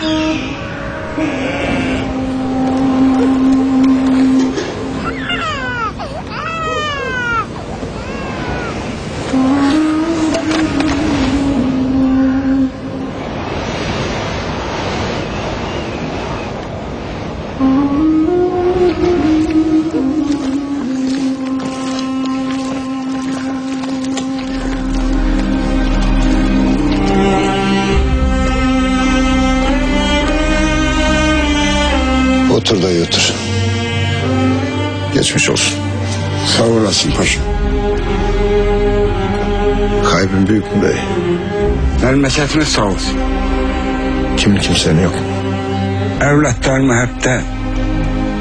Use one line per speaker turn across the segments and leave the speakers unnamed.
Mm-hmm. Otur dayı otur. Geçmiş olsun.
Sağ olasın paşa.
Kaybın büyük mü bey?
Memleketimiz sağ olsun.
Kimin kimsenin yok.
Evlatlarımı hep de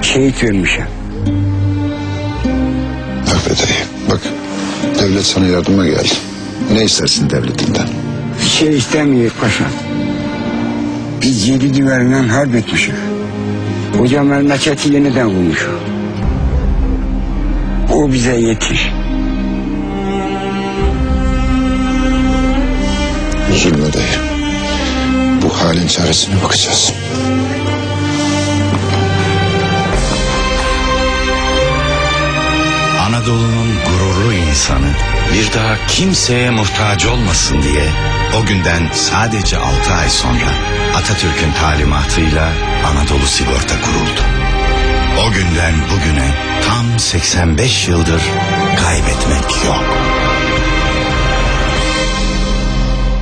şehit vermişim.
Bak be dayı bak. Devlet sana yardıma geldi. Ne istersin devletinden?
Bir şey istemiyor paşa. Biz yedi düverinden harp etmişiz. Koca memleketi yeniden kurmuş. O bize yetir.
Üzülme dayı. Bu halin çaresine bakacağız.
Anadolu'nun gururlu insanı bir daha kimseye muhtaç olmasın diye o günden sadece 6 ay sonra Atatürk'ün talimatıyla Anadolu Sigorta kuruldu. O günden bugüne tam 85 yıldır kaybetmek yok.